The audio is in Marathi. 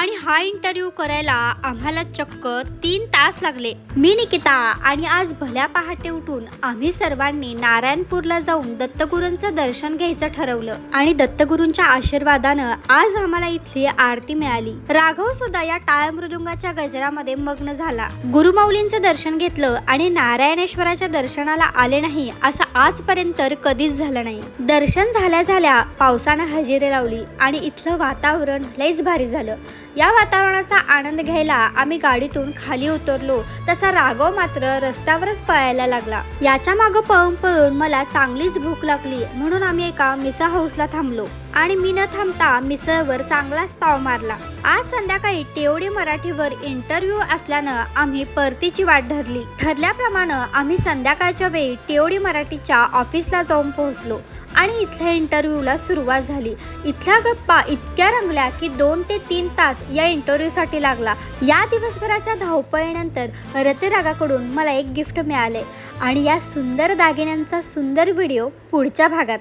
आणि हा इंटरव्ह्यू करायला आम्हाला चक्क तीन तास लागले. मी निकिता आणि आज भल्या पहाटे उठून आम्ही सर्वांनी नारायणपूरला जाऊन दत्तगुरूंचं दर्शन घ्यायचं ठरवलं आणि दत्तगुरूंच्या आशीर्वादानं आज आम्हाला इथली आरती मिळाली. राघव सुद्धा या टाळ मृदुंगाच्या गजरामध्ये मग्न झाला. गुरुमाऊलींचं दर्शन घेतलं आणि नारायणेश्वराच्या दर्शनाला आले नाही असं आजपर्यंत तर कधीच झालं नाही. दर्शन झाल्या झाल्या पावसानं हजेरी लावली आणि इथलं वातावरण लयच भारी झालं. या वातावरणाचा आनंद घ्यायला आम्ही गाडीतून खाली उतरलो. तसा राघव मात्र रस्त्यावरच पळायला लागला. याच्या मागं पळून पळून मला चांगलीच भूक लागली. म्हणून आम्ही एका मिसा हाऊसला थांबलो. आणि मी न थांबता मिसळवर चांगलाच ताव मारला. आज संध्याकाळी टेवडी मराठीवर इंटरव्ह्यू असल्यानं आम्ही परतीची वाट धरली. ठरल्याप्रमाणे आम्ही संध्याकाळच्या वेळी टेवडी मराठीच्या ऑफिसला जाऊन पोहोचलो आणि इथल्या इंटरव्ह्यूला सुरुवात झाली. इथल्या गप्पा इतक्या रंगल्या की दोन ते तीन तास या इंटरव्ह्यूसाठी लागला. या दिवसभराच्या धावपळीनंतर रतिरागाकडून मला एक गिफ्ट मिळाले. आणि या सुंदर दागिन्यांचा सुंदर व्हिडिओ पुढच्या भागात.